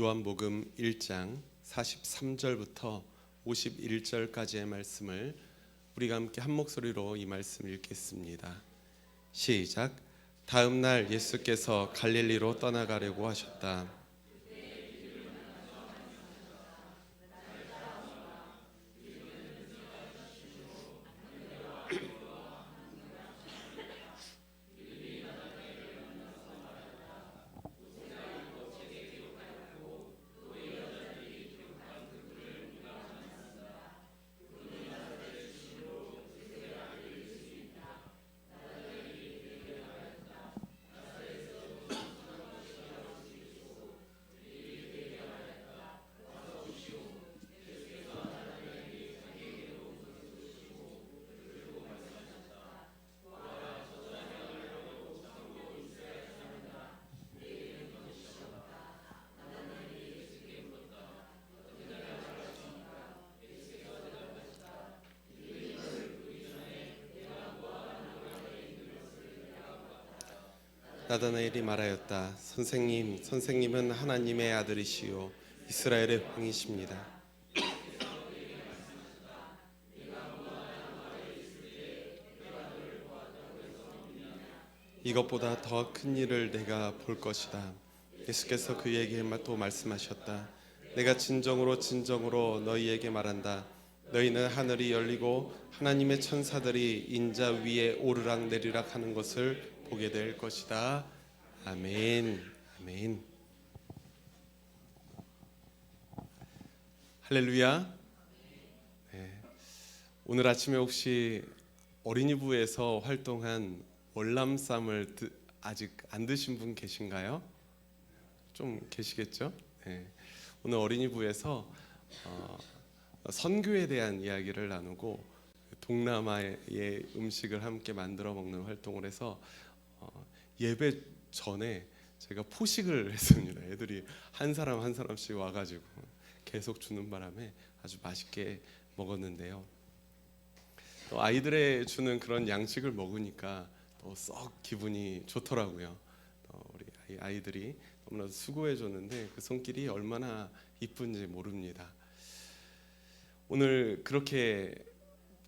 요한복음 1장 43절부터 51절까지의 말씀을 우리가 함께 한 목소리로 이 말씀을 읽겠습니다. 시작. 다음 날 예수께서 갈릴리로 떠나가려고 하셨다. 나다나엘이 말하였다. 선생님, 선생님은 하나님의 아들이시요 이스라엘의 왕이십니다. 이것보다 더 큰 일을 내가 볼 것이다. 예수께서 그에게 또 말씀하셨다. 내가 진정으로 진정으로 너희에게 말한다. 너희는 하늘이 열리고 하나님의 천사들이 인자 위에 오르락 내리락 하는 것을 보게 될 것이다. 아멘. 아멘. 할렐루야. 네. 오늘 아침에 혹시 어린이부에서 활동한 월남쌈을 드, 아직 안 드신 분 계신가요? 좀 계시겠죠? 네. 오늘 어린이부에서 어, 선교에 대한 이야기를 나누고 동남아의 음식을 함께 만들어 먹는 활동을 해서 어, 예배 전에 제가 포식을 했습니다. 애들이 한 사람 한 사람씩 와가지고 계속 주는 바람에 아주 맛있게 먹었는데요. 또 아이들의 주는 그런 양식을 먹으니까 또 썩 기분이 좋더라고요. 또 우리 아이들이 너무나도 수고해 줬는데 그 손길이 얼마나 이쁜지 모릅니다. 오늘 그렇게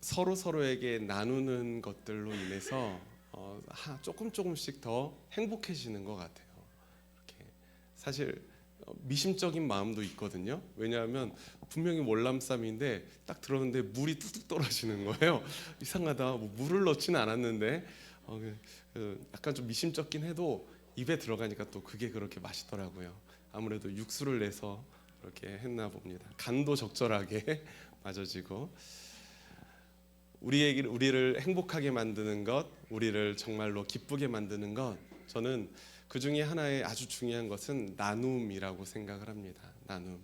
서로 서로에게 나누는 것들로 인해서 어, 하, 조금 조금씩 더 행복해지는 것 같아요. 이렇게 사실 어, 미심적인 마음도 있거든요. 왜냐하면 분명히 월남쌈인데 딱 들었는데 물이 뚝뚝 떨어지는 거예요. 이상하다. 뭐 물을 넣지는 않았는데 어, 그, 그 약간 좀 미심쩍긴 해도 입에 들어가니까 또 그게 그렇게 맛있더라고요. 아무래도 육수를 내서 그렇게 했나 봅니다. 간도 적절하게 맞아지고 우리에게 우리를 행복하게 만드는 것, 우리를 정말로 기쁘게 만드는 것, 저는 그 중에 하나의 아주 중요한 것은 나눔이라고 생각을 합니다. 나눔.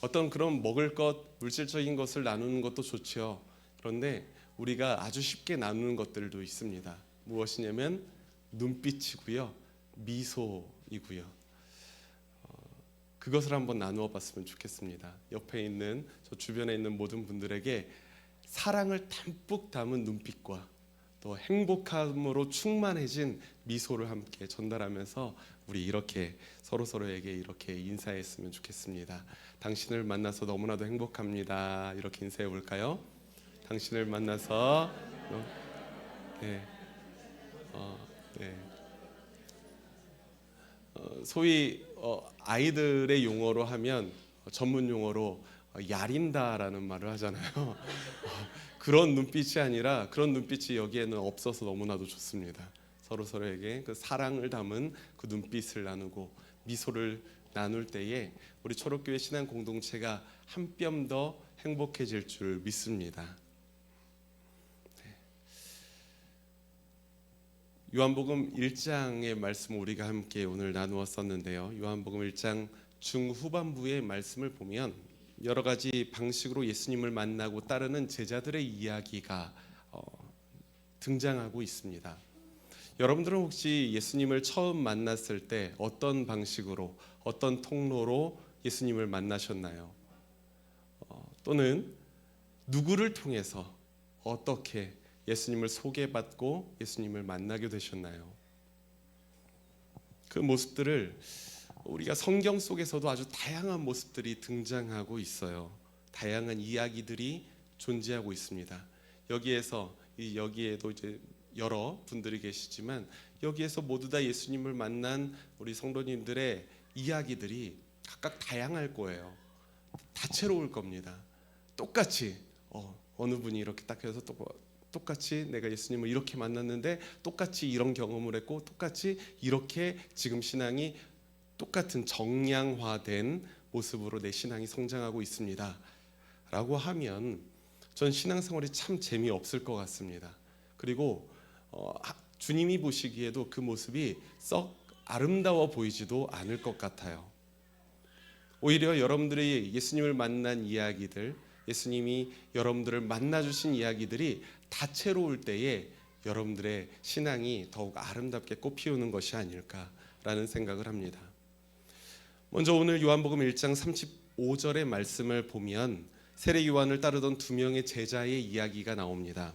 어떤 그런 먹을 것, 물질적인 것을 나누는 것도 좋죠. 그런데 우리가 아주 쉽게 나누는 것들도 있습니다. 무엇이냐면 눈빛이고요, 미소이고요. 어, 그것을 한번 나누어 봤으면 좋겠습니다. 옆에 있는 저 주변에 있는 모든 분들에게 사랑을 담뿍 담은 눈빛과 또 행복함으로 충만해진 미소를 함께 전달하면서 우리 이렇게 서로 서로에게 이렇게 인사했으면 좋겠습니다. 당신을 만나서 너무나도 행복합니다. 이렇게 인사해 볼까요? 당신을 만나서 네. 어, 네. 어, 소위 어, 아이들의 용어로 하면 전문 용어로 어, 야린다라는 말을 하잖아요. 어, 그런 눈빛이 아니라 그런 눈빛이 여기에는 없어서 너무나도 좋습니다. 서로 서로에게 그 사랑을 담은 그 눈빛을 나누고 미소를 나눌 때에 우리 초록교회 신앙 공동체가 한 뼘 더 행복해질 줄 믿습니다. 네. 요한복음 1장의 말씀 우리가 함께 오늘 나누었었는데요. 요한복음 1장 중후반부의 말씀을 보면 여러 가지 방식으로 예수님을 만나고 따르는 제자들의 이야기가 어, 등장하고 있습니다. 여러분들은 혹시 예수님을 처음 만났을 때 어떤 방식으로 어떤 통로로 예수님을 만나셨나요? 어, 또는 누구를 통해서 어떻게 예수님을 소개받고 예수님을 만나게 되셨나요? 그 모습들을 우리가 성경 속에서도 아주 다양한 모습들이 등장하고 있어요. 다양한 이야기들이 존재하고 있습니다. 여기에서 이 여기에도 이제 여러 분들이 계시지만 여기에서 모두 다 예수님을 만난 우리 성도님들의 이야기들이 각각 다양할 거예요. 다채로울 겁니다. 똑같이 어, 어느 분이 이렇게 딱 해서 또 똑같이 내가 예수님을 이렇게 만났는데 똑같이 이런 경험을 했고 똑같이 이렇게 지금 신앙이 똑같은 정량화된 모습으로 내 신앙이 성장하고 있습니다. 라고 하면 전 신앙생활이 참 재미없을 것 같습니다. 그리고 어, 하- 주님이 보시기에도 그 모습이 썩 아름다워 보이지도 않을 것 같아요. 오히려 여러분들이 예수님을 만난 이야기들, 예수님이 여러분들을 만나 주신 이야기들이 다채로울 때에 여러분들의 신앙이 더욱 아름답게 꽃피우는 것이 아닐까라는 생각을 합니다. 먼저 오늘 요한복음 1장 35절의 말씀을 보면 세례 요한을 따르던 두 명의 제자의 이야기가 나옵니다.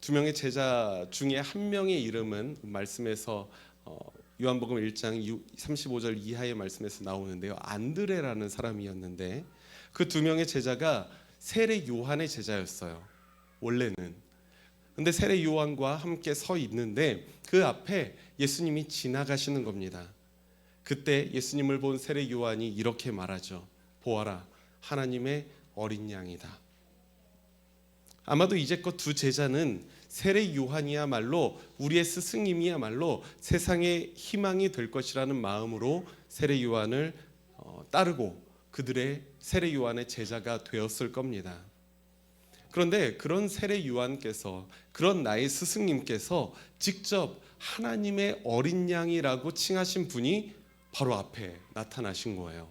두 명의 제자 중에 한 명의 이름은 말씀에서 어, 요한복음 1장 35절 이하의 말씀에서 나오는데요. 안드레라는 사람이었는데 그 두 명의 제자가 세례 요한의 제자였어요. 원래는. 근데 세례 요한과 함께 서 있는데 그 앞에 예수님이 지나가시는 겁니다. 그때 예수님을 본 세례 요한이 이렇게 말하죠. 보아라, 하나님의 어린 양이다. 아마도 이제껏 두 제자는 세례 요한이야말로 우리의 스승님이야말로 세상의 희망이 될 것이라는 마음으로 세례 요한을 어, 따르고 그들의 세례 요한의 제자가 되었을 겁니다. 그런데 그런 세례 요한께서 그런 나의 스승님께서 직접 하나님의 어린 양이라고 칭하신 분이 바로 앞에 나타나신 거예요.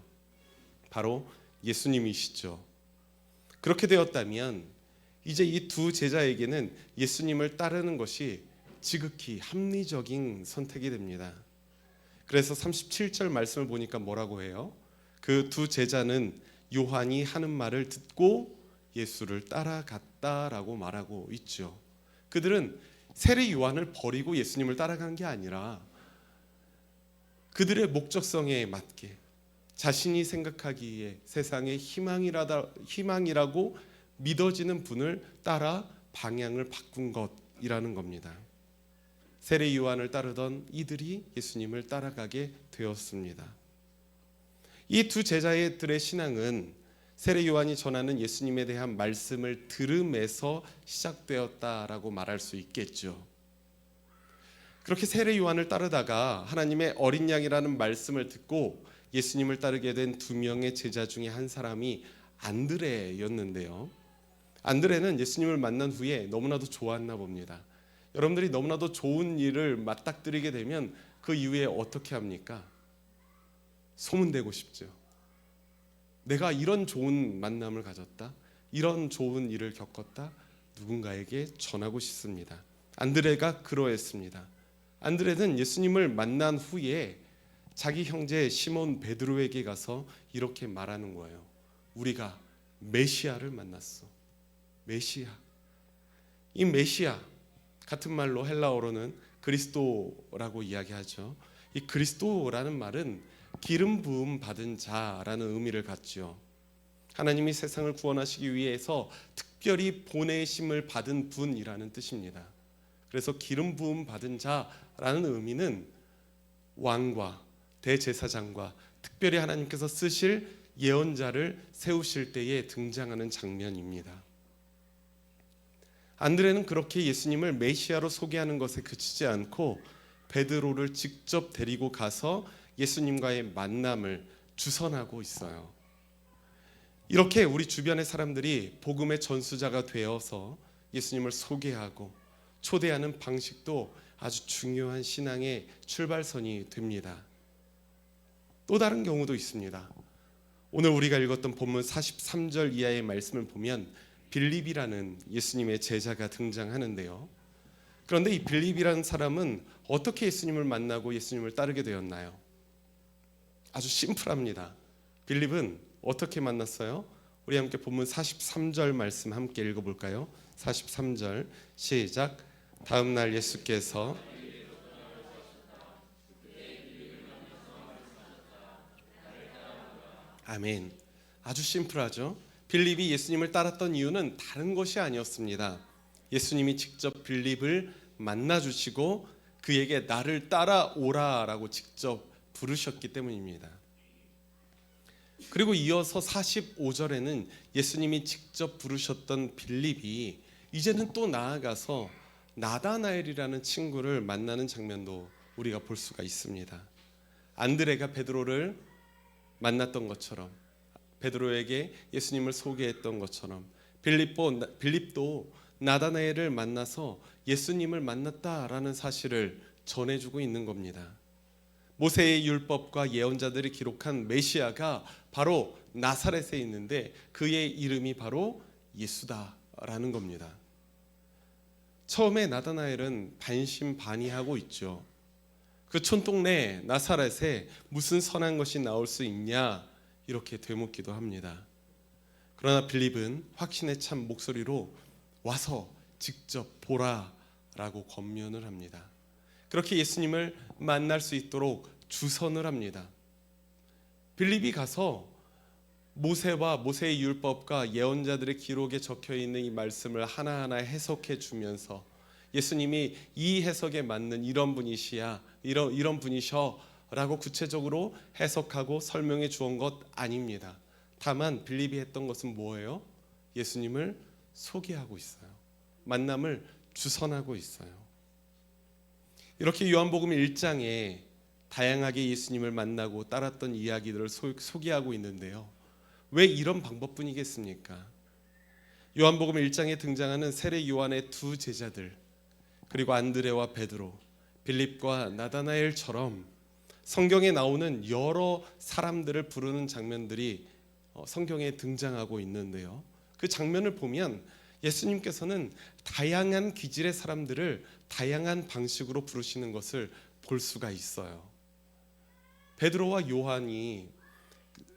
바로 예수님이시죠. 그렇게 되었다면 이제 이 두 제자에게는 예수님을 따르는 것이 지극히 합리적인 선택이 됩니다. 그래서 37절 말씀을 보니까 뭐라고 해요? 그 두 제자는 요한이 하는 말을 듣고 예수를 따라갔다라고 말하고 있죠. 그들은 세례 요한을 버리고 예수님을 따라간 게 아니라 그들의 목적성에 맞게 자신이 생각하기에 세상의 희망이라다 희망이라고 믿어지는 분을 따라 방향을 바꾼 것이라는 겁니다. 세례 요한을 따르던 이들이 예수님을 따라가게 되었습니다. 이 두 제자들의 신앙은 세례 요한이 전하는 예수님에 대한 말씀을 들음에서 시작되었다라고 말할 수 있겠죠. 그렇게 세례 요한을 따르다가 하나님의 어린 양이라는 말씀을 듣고 예수님을 따르게 된 두 명의 제자 중에 한 사람이 안드레였는데요. 안드레는 예수님을 만난 후에 너무나도 좋았나 봅니다. 여러분들이 너무나도 좋은 일을 맞닥뜨리게 되면 그 이후에 어떻게 합니까? 소문되고 싶죠. 내가 이런 좋은 만남을 가졌다. 이런 좋은 일을 겪었다. 누군가에게 전하고 싶습니다. 안드레가 그러했습니다. 안드레는 예수님을 만난 후에 자기 형제 시몬 베드로에게 가서 이렇게 말하는 거예요. 우리가 메시아를 만났어. 메시아. 이 메시아 같은 말로 헬라어로는 그리스도라고 이야기하죠. 이 그리스도라는 말은 기름 부음 받은 자라는 의미를 갖지요. 하나님이 세상을 구원하시기 위해서 특별히 보내심을 받은 분이라는 뜻입니다. 그래서 기름 부음 받은 자라는 의미는 왕과 대제사장과 특별히 하나님께서 쓰실 예언자를 세우실 때에 등장하는 장면입니다. 안드레는 그렇게 예수님을 메시아로 소개하는 것에 그치지 않고 베드로를 직접 데리고 가서 예수님과의 만남을 주선하고 있어요. 이렇게 우리 주변의 사람들이 복음의 전수자가 되어서 예수님을 소개하고 초대하는 방식도 아주 중요한 신앙의 출발선이 됩니다. 또 다른 경우도 있습니다. 오늘 우리가 읽었던 본문 43절 이하의 말씀을 보면 빌립이라는 예수님의 제자가 등장하는데요. 그런데 이 빌립이라는 사람은 어떻게 예수님을 만나고 예수님을 따르게 되었나요? 아주 심플합니다. 빌립은 어떻게 만났어요? 우리 함께 본문 43절 말씀 함께 읽어볼까요? 43절 시작. 다음 날 예수께서 아멘. 아주 심플하죠. 빌립이 예수님을 따랐던 이유는 다른 것이 아니었습니다. 예수님이 직접 빌립을 만나 주시고 그에게 나를 따라오라라고 직접 부르셨기 때문입니다. 그리고 이어서 45절에는 예수님이 직접 부르셨던 빌립이 이제는 또 나아가서 나다나엘이라는 친구를 만나는 장면도 우리가 볼 수가 있습니다. 안드레가 베드로를 만났던 것처럼 베드로에게 예수님을 소개했던 것처럼 빌립보 빌립도 나다나엘을 만나서 예수님을 만났다라는 사실을 전해주고 있는 겁니다. 모세의 율법과 예언자들이 기록한 메시아가 바로 나사렛에 있는데 그의 이름이 바로 예수다라는 겁니다. 처음에 나다나엘은 반신반의하고 있죠. 그 촌동네 나사렛에 무슨 선한 것이 나올 수 있냐 이렇게 되묻기도 합니다. 그러나 빌립은 확신에 찬 목소리로 와서 직접 보라라고 권면을 합니다. 그렇게 예수님을 만날 수 있도록 주선을 합니다. 빌립이 가서 모세와 모세의 율법과 예언자들의 기록에 적혀 있는 이 말씀을 하나하나 해석해 주면서 예수님이 이 해석에 맞는 이런 분이시야 이런 이런 분이셔라고 구체적으로 해석하고 설명해 주온 것 아닙니다. 다만 빌립이 했던 것은 뭐예요? 예수님을 소개하고 있어요. 만남을 주선하고 있어요. 이렇게 요한복음 1장에 다양하게 예수님을 만나고 따랐던 이야기들을 소, 소개하고 있는데요. 왜 이런 방법뿐이겠습니까? 요한복음 1장에 등장하는 세례 요한의 두 제자들 그리고 안드레와 베드로, 빌립과 나다나엘처럼 성경에 나오는 여러 사람들을 부르는 장면들이 어, 성경에 등장하고 있는데요. 그 장면을 보면 예수님께서는 다양한 기질의 사람들을 다양한 방식으로 부르시는 것을 볼 수가 있어요. 베드로와 요한이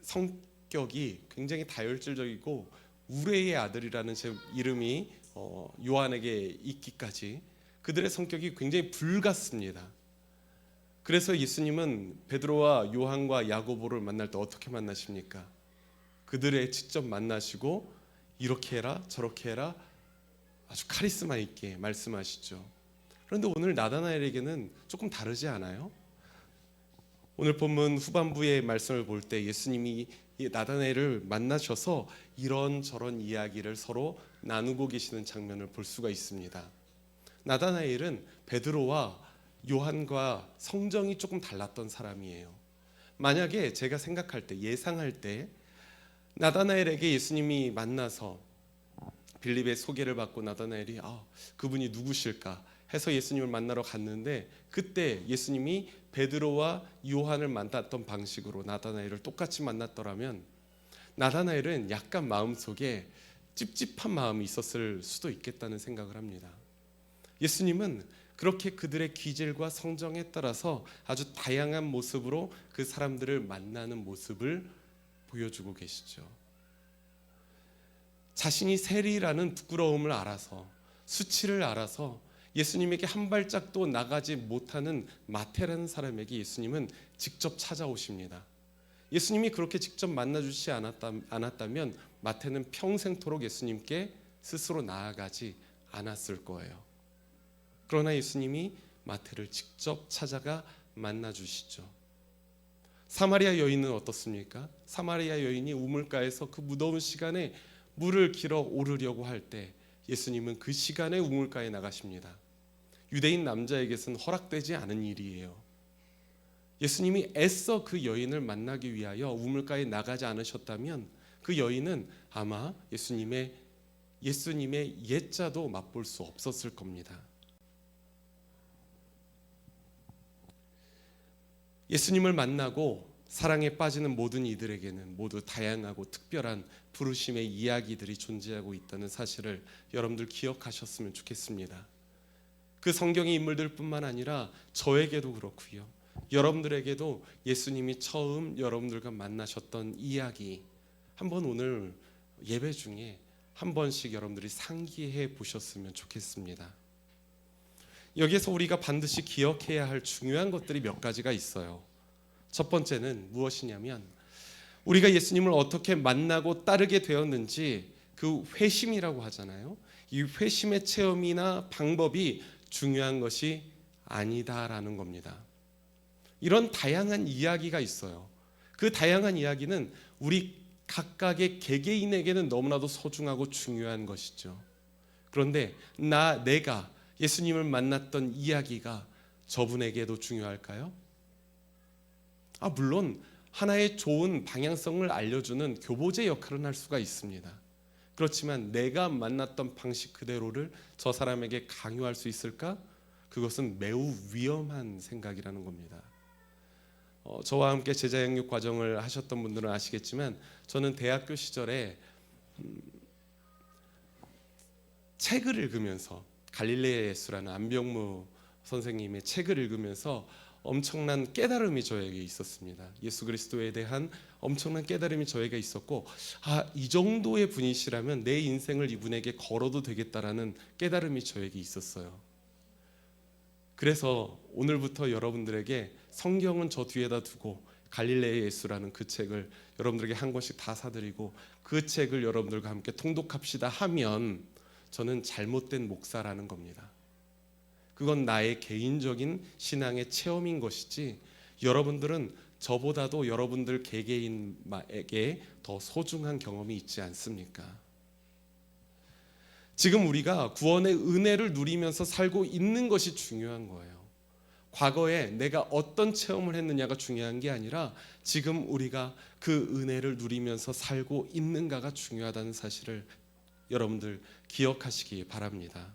성 격이 굉장히 다혈질적이고 우레의 아들이라는 제 이름이 어, 요한에게 있기까지 그들의 성격이 굉장히 불같습니다. 그래서 예수님은 베드로와 요한과 야고보를 만날 때 어떻게 만나십니까? 그들의 직접 만나시고 이렇게 해라 저렇게 해라 아주 카리스마 있게 말씀하시죠. 그런데 오늘 나다나엘에게는 조금 다르지 않아요? 오늘 본문 후반부의 말씀을 볼 때 예수님이 나다나엘을 만나셔서 이런 저런 이야기를 서로 나누고 계시는 장면을 볼 수가 있습니다. 나다나엘은 베드로와 요한과 성정이 조금 달랐던 사람이에요. 만약에 제가 생각할 때 예상할 때 나다나엘에게 예수님이 만나서 빌립의 소개를 받고 나다나엘이 아, 그분이 누구실까 해서 예수님을 만나러 갔는데 그때 예수님이 베드로와 요한을 만났던 방식으로 나다나엘을 똑같이 만났더라면 나다나엘은 약간 마음속에 찝찝한 마음이 있었을 수도 있겠다는 생각을 합니다. 예수님은 그렇게 그들의 기질과 성정에 따라서 아주 다양한 모습으로 그 사람들을 만나는 모습을 보여주고 계시죠. 자신이 세리라는 부끄러움을 알아서 수치를 알아서 예수님에게 한 발짝도 나가지 못하는 마태라는 사람에게 예수님은 직접 찾아오십니다. 예수님이 그렇게 직접 만나주지 않았다, 않았다면 마태는 평생토록 예수님께 스스로 나아가지 않았을 거예요. 그러나 예수님이 마태를 직접 찾아가 만나 주시죠. 사마리아 여인은 어떻습니까? 사마리아 여인이 우물가에서 그 무더운 시간에 물을 길어 오르려고 할 때 예수님은 그 시간에 우물가에 나가십니다. 유대인 남자에게서는 허락되지 않은 일이에요. 예수님이 애써 그 여인을 만나기 위하여 우물가에 나가지 않으셨다면 그 여인은 아마 예수님의 예수님의 옛자도 맛볼 수 없었을 겁니다. 예수님을 만나고 사랑에 빠지는 모든 이들에게는 모두 다양하고 특별한 부르심의 이야기들이 존재하고 있다는 사실을 여러분들 기억하셨으면 좋겠습니다. 그 성경의 인물들뿐만 아니라 저에게도 그렇고요. 여러분들에게도 예수님이 처음 여러분들과 만나셨던 이야기 한번 오늘 예배 중에 한 번씩 여러분들이 상기해 보셨으면 좋겠습니다. 여기에서 우리가 반드시 기억해야 할 중요한 것들이 몇 가지가 있어요. 첫 번째는 무엇이냐면 우리가 예수님을 어떻게 만나고 따르게 되었는지 그 회심이라고 하잖아요. 이 회심의 체험이나 방법이 중요한 것이 아니다라는 겁니다. 이런 다양한 이야기가 있어요. 그 다양한 이야기는 우리 각각의 개개인에게는 너무나도 소중하고 중요한 것이죠. 그런데 나 내가 예수님을 만났던 이야기가 저분에게도 중요할까요? 아 물론 하나의 좋은 방향성을 알려주는 교보제 역할은 할 수가 있습니다. 그렇지만 내가 만났던 방식 그대로를 저 사람에게 강요할 수 있을까? 그것은 매우 위험한 생각이라는 겁니다. 어, 저와 함께 제자 양육 과정을 하셨던 분들은 아시겠지만 저는 대학교 시절에 음, 책을 읽으면서 갈릴레의 예수라는 안병무 선생님의 책을 읽으면서 엄청난 깨달음이 저에게 있었습니다. 예수 그리스도에 대한 엄청난 깨달음이 저에게 있었고 아, 이 정도의 분이시라면 내 인생을 이분에게 걸어도 되겠다라는 깨달음이 저에게 있었어요. 그래서 오늘부터 여러분들에게 성경은 저 뒤에다 두고 갈릴레의 예수라는 그 책을 여러분들에게 한 권씩 다 사드리고 그 책을 여러분들과 함께 통독합시다 하면 저는 잘못된 목사라는 겁니다. 그건 나의 개인적인 신앙의 체험인 것이지 여러분들은 저보다도 여러분들 개개인에게 더 소중한 경험이 있지 않습니까? 지금 우리가 구원의 은혜를 누리면서 살고 있는 것이 중요한 거예요. 과거에 내가 어떤 체험을 했느냐가 중요한 게 아니라 지금 우리가 그 은혜를 누리면서 살고 있는가가 중요하다는 사실을 여러분들 기억하시기 바랍니다.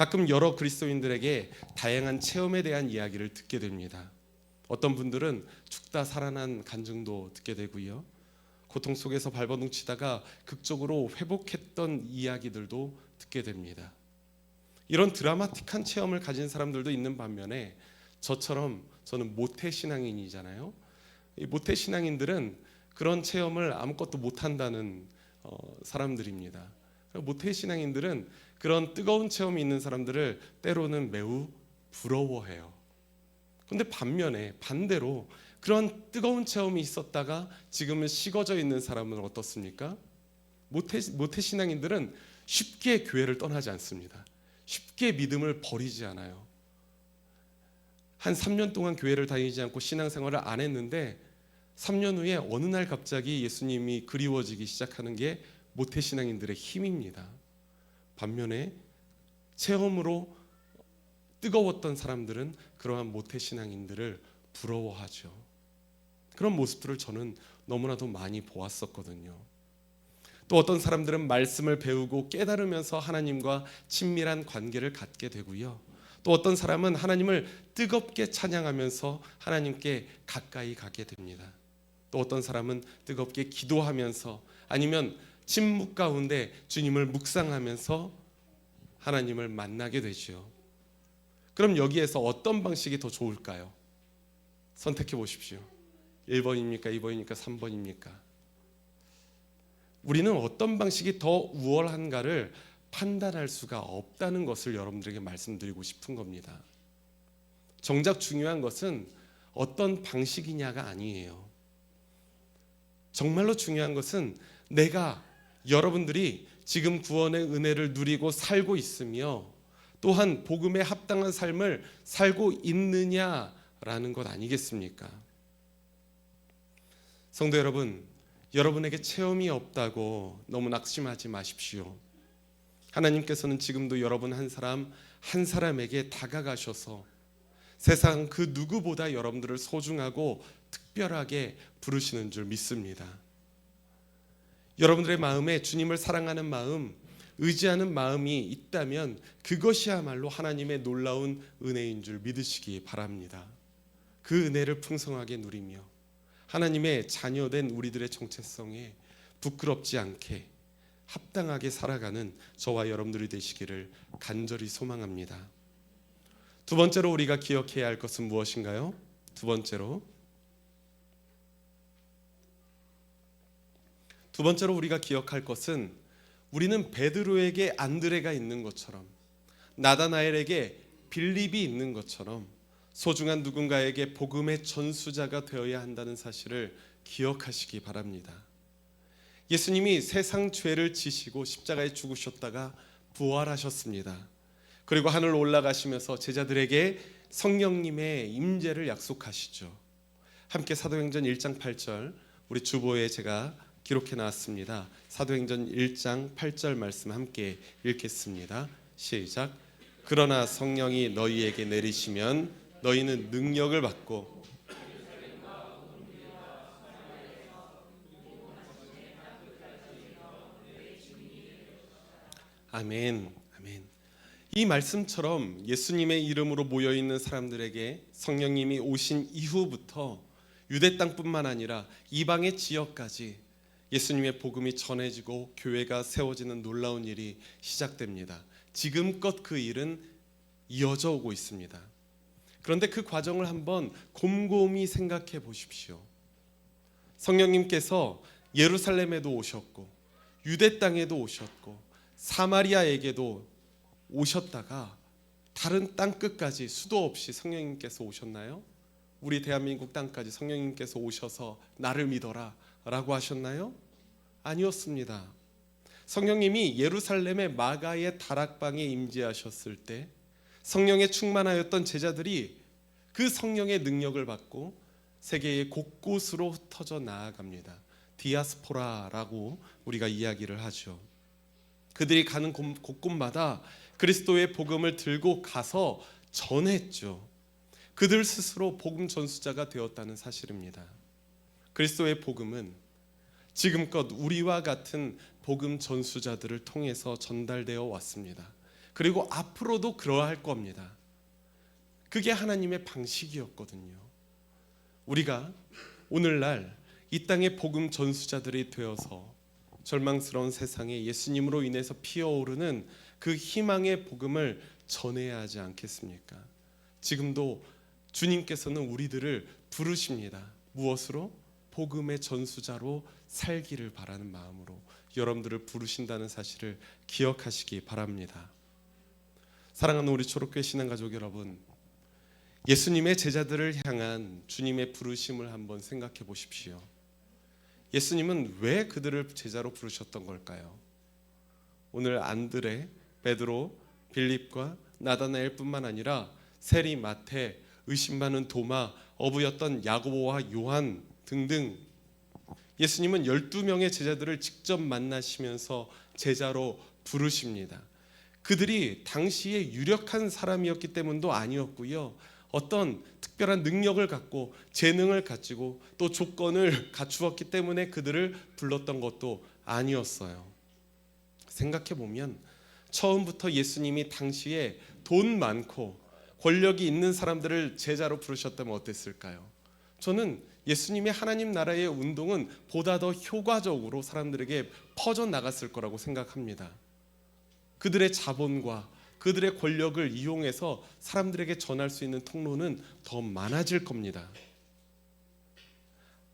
가끔 여러 그리스도인들에게 다양한 체험에 대한 이야기를 듣게 됩니다. 어떤 분들은 죽다 살아난 간증도 듣게 되고요. 고통 속에서 발버둥 치다가 극적으로 회복했던 이야기들도 듣게 됩니다. 이런 드라마틱한 체험을 가진 사람들도 있는 반면에 저처럼 저는 모태 신앙인이잖아요. 이 모태 신앙인들은 그런 체험을 아무것도 못 한다는 어, 사람들입니다. 모태 신앙인들은 그런 뜨거운 체험이 있는 사람들을 때로는 매우 부러워해요. 근데 반면에 반대로 그런 뜨거운 체험이 있었다가 지금은 식어져 있는 사람은 어떻습니까? 모태, 모태 신앙인들은 쉽게 교회를 떠나지 않습니다. 쉽게 믿음을 버리지 않아요. 한 3년 동안 교회를 다니지 않고 신앙생활을 안 했는데 3년 후에 어느 날 갑자기 예수님이 그리워지기 시작하는 게 모태 신앙인들의 힘입니다. 반면에 체험으로 뜨거웠던 사람들은 그러한 모태 신앙인들을 부러워하죠. 그런 모습들을 저는 너무나도 많이 보았었거든요. 또 어떤 사람들은 말씀을 배우고 깨달으면서 하나님과 친밀한 관계를 갖게 되고요. 또 어떤 사람은 하나님을 뜨겁게 찬양하면서 하나님께 가까이 가게 됩니다. 또 어떤 사람은 뜨겁게 기도하면서 아니면 침묵 가운데 주님을 묵상하면서 하나님을 만나게 되죠. 그럼 여기에서 어떤 방식이 더 좋을까요? 선택해 보십시오. 1번입니까? 2번입니까? 3번입니까? 우리는 어떤 방식이 더 우월한가를 판단할 수가 없다는 것을 여러분들에게 말씀드리고 싶은 겁니다. 정작 중요한 것은 어떤 방식이냐가 아니에요. 정말로 중요한 것은 내가 여러분들이 지금 구원의 은혜를 누리고 살고 있으며 또한 복음에 합당한 삶을 살고 있느냐라는 것 아니겠습니까? 성도 여러분, 여러분에게 체험이 없다고 너무 낙심하지 마십시오. 하나님께서는 지금도 여러분 한 사람 한 사람에게 다가가셔서 세상 그 누구보다 여러분들을 소중하고 특별하게 부르시는 줄 믿습니다. 여러분들의 마음에 주님을 사랑하는 마음, 의지하는 마음이 있다면 그것이야말로 하나님의 놀라운 은혜인 줄 믿으시기 바랍니다. 그 은혜를 풍성하게 누리며 하나님의 자녀된 우리들의 정체성에 부끄럽지 않게 합당하게 살아가는 저와 여러분들이 되시기를 간절히 소망합니다. 두 번째로 우리가 기억해야 할 것은 무엇인가요? 두 번째로 두 번째로 우리가 기억할 것은 우리는 베드로에게 안드레가 있는 것처럼 나다나엘에게 빌립이 있는 것처럼 소중한 누군가에게 복음의 전수자가 되어야 한다는 사실을 기억하시기 바랍니다. 예수님이 세상 죄를 지시고 십자가에 죽으셨다가 부활하셨습니다. 그리고 하늘 올라가시면서 제자들에게 성령님의 임재를 약속하시죠. 함께 사도행전 1장 8절 우리 주보에 제가 기록해 놨습니다. 사도행전 1장 8절 말씀 함께 읽겠습니다. 시작. 그러나 성령이 너희에게 내리시면 너희는 능력을 받고 아멘. 아멘. 이 말씀처럼 예수님의 이름으로 모여 있는 사람들에게 성령님이 오신 이후부터 유대 땅뿐만 아니라 이방의 지역까지 예수님의 복음이 전해지고 교회가 세워지는 놀라운 일이 시작됩니다. 지금껏 그 일은 이어져 오고 있습니다. 그런데 그 과정을 한번 곰곰이 생각해 보십시오. 성령님께서 예루살렘에도 오셨고 유대 땅에도 오셨고 사마리아에게도 오셨다가 다른 땅 끝까지 수도 없이 성령님께서 오셨나요? 우리 대한민국 땅까지 성령님께서 오셔서 나를 믿어라 라고 하셨나요? 아니었습니다. 성령님이 예루살렘의 마가의 다락방에 임재하셨을 때 성령에 충만하였던 제자들이 그 성령의 능력을 받고 세계의 곳곳으로 흩어져 나아갑니다. 디아스포라라고 우리가 이야기를 하죠. 그들이 가는 곳- 곳곳마다 그리스도의 복음을 들고 가서 전했죠. 그들 스스로 복음 전수자가 되었다는 사실입니다. 그리스도의 복음은 지금껏 우리와 같은 복음 전수자들을 통해서 전달되어 왔습니다. 그리고 앞으로도 그러할 겁니다. 그게 하나님의 방식이었거든요. 우리가 오늘날 이 땅의 복음 전수자들이 되어서 절망스러운 세상에 예수님으로 인해서 피어오르는 그 희망의 복음을 전해야 하지 않겠습니까? 지금도 주님께서는 우리들을 부르십니다. 무엇으로? 복음의 전수자로 살기를 바라는 마음으로 여러분들을 부르신다는 사실을 기억하시기 바랍니다. 사랑하는 우리 초록교회 신앙 가족 여러분, 예수님의 제자들을 향한 주님의 부르심을 한번 생각해 보십시오. 예수님은 왜 그들을 제자로 부르셨던 걸까요? 오늘 안드레, 베드로, 빌립과 나다나엘뿐만 아니라 세리, 마태, 의심 많은 도마, 어부였던 야고보와 요한 등등 예수님은 12명의 제자들을 직접 만나시면서 제자로 부르십니다. 그들이 당시에 유력한 사람이었기 때문도 아니었고요. 어떤 특별한 능력을 갖고 재능을 가지고 또 조건을 갖추었기 때문에 그들을 불렀던 것도 아니었어요. 생각해 보면 처음부터 예수님이 당시에 돈 많고 권력이 있는 사람들을 제자로 부르셨다면 어땠을까요? 저는 예수님의 하나님 나라의 운동은 보다 더 효과적으로 사람들에게 퍼져 나갔을 거라고 생각합니다. 그들의 자본과 그들의 권력을 이용해서 사람들에게 전할 수 있는 통로는 더 많아질 겁니다.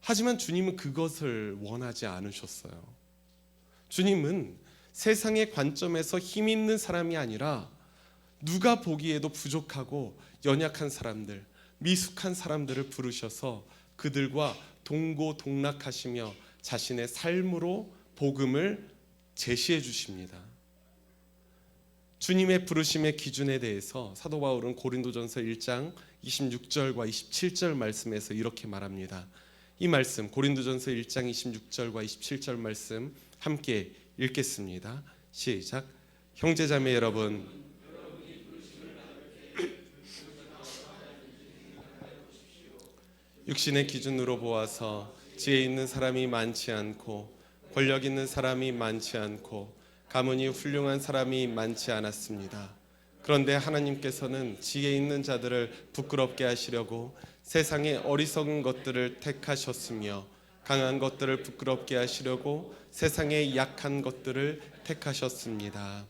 하지만 주님은 그것을 원하지 않으셨어요. 주님은 세상의 관점에서 힘 있는 사람이 아니라 누가 보기에도 부족하고 연약한 사람들, 미숙한 사람들을 부르셔서 그들과 동고동락하시며 자신의 삶으로 복음을 제시해 주십니다. 주님의 부르심의 기준에 대해서 사도 바울은 고린도전서 1장 26절과 27절 말씀에서 이렇게 말합니다. 이 말씀 고린도전서 1장 26절과 27절 말씀 함께 읽겠습니다. 시작. 형제자매 여러분 육신의 기준으로 보아서 지혜 있는 사람이 많지 않고 권력 있는 사람이 많지 않고 가문이 훌륭한 사람이 많지 않았습니다. 그런데 하나님께서는 지혜 있는 자들을 부끄럽게 하시려고 세상의 어리석은 것들을 택하셨으며 강한 것들을 부끄럽게 하시려고 세상의 약한 것들을 택하셨습니다.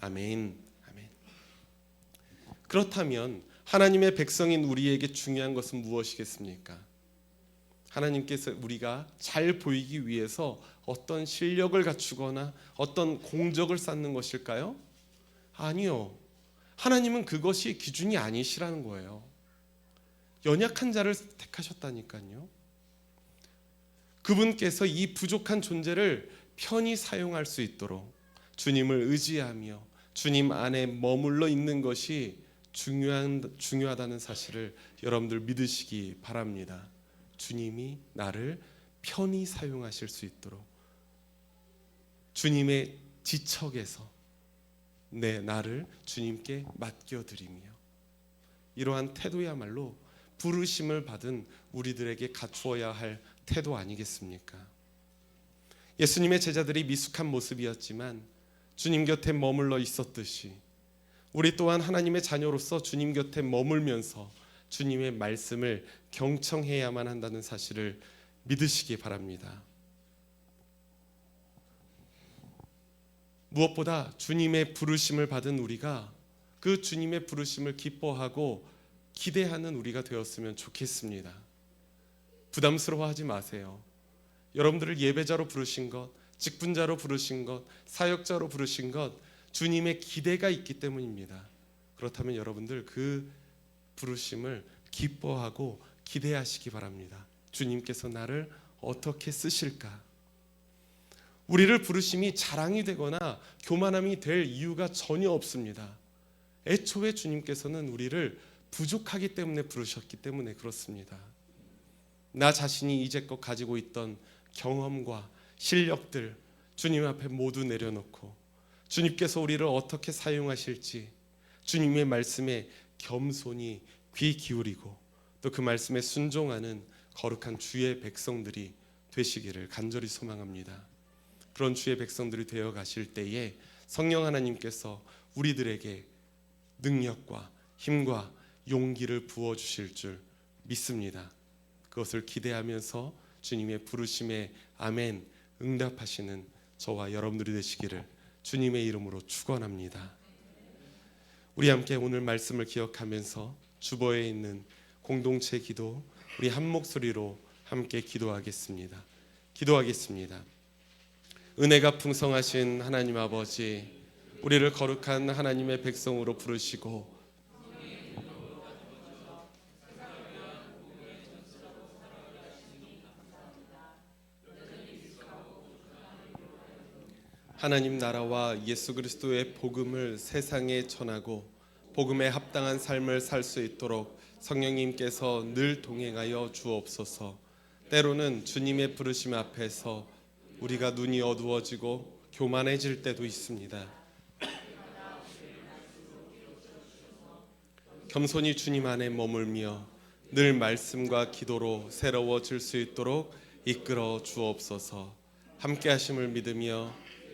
아멘. 아멘. 그렇다면 하나님의 백성인 우리에게 중요한 것은 무엇이겠습니까? 하나님께서 우리가 잘 보이기 위해서 어떤 실력을 갖추거나 어떤 공적을 쌓는 것일까요? 아니요. 하나님은 그것이 기준이 아니시라는 거예요. 연약한 자를 택하셨다니까요. 그분께서 이 부족한 존재를 편히 사용할 수 있도록 주님을 의지하며 주님 안에 머물러 있는 것이 중요한 중요하다는 사실을 여러분들 믿으시기 바랍니다. 주님이 나를 편히 사용하실 수 있도록 주님의 지척에서 내 나를 주님께 맡겨드리며 이러한 태도야말로 부르심을 받은 우리들에게 갖추어야 할 태도 아니겠습니까? 예수님의 제자들이 미숙한 모습이었지만 주님 곁에 머물러 있었듯이 우리 또한 하나님의 자녀로서 주님 곁에 머물면서 주님의 말씀을 경청해야만 한다는 사실을 믿으시기 바랍니다. 무엇보다 주님의 부르심을 받은 우리가 그 주님의 부르심을 기뻐하고 기대하는 우리가 되었으면 좋겠습니다. 부담스러워하지 마세요. 여러분들을 예배자로 부르신 것, 직분자로 부르신 것, 사역자로 부르신 것 주님의 기대가 있기 때문입니다. 그렇다면 여러분들 그 부르심을 기뻐하고 기대하시기 바랍니다. 주님께서 나를 어떻게 쓰실까? 우리를 부르심이 자랑이 되거나 교만함이 될 이유가 전혀 없습니다. 애초에 주님께서는 우리를 부족하기 때문에 부르셨기 때문에 그렇습니다. 나 자신이 이제껏 가지고 있던 경험과 실력들 주님 앞에 모두 내려놓고 주님께서 우리를 어떻게 사용하실지 주님의 말씀에 겸손히 귀 기울이고 또 그 말씀에 순종하는 거룩한 주의 백성들이 되시기를 간절히 소망합니다. 그런 주의 백성들이 되어 가실 때에 성령 하나님께서 우리들에게 능력과 힘과 용기를 부어 주실 줄 믿습니다. 그것을 기대하면서 주님의 부르심에 아멘 응답하시는 저와 여러분들이 되시기를 주님의 이름으로 축원합니다. 우리 함께 오늘 말씀을 기억하면서 주보에 있는 공동체 기도 우리 한 목소리로 함께 기도하겠습니다. 기도하겠습니다. 은혜가 풍성하신 하나님 아버지 우리를 거룩한 하나님의 백성으로 부르시고 하나님 나라와 예수 그리스도의 복음을 세상에 전하고 복음에 합당한 삶을 살 수 있도록 성령님께서 늘 동행하여 주옵소서. 때로는 주님의 부르심 앞에서 우리가 눈이 어두워지고 교만해질 때도 있습니다. 겸손히 주님 안에 머물며 늘 말씀과 기도로 새로워질 수 있도록 이끌어 주옵소서. 함께 하심을 믿으며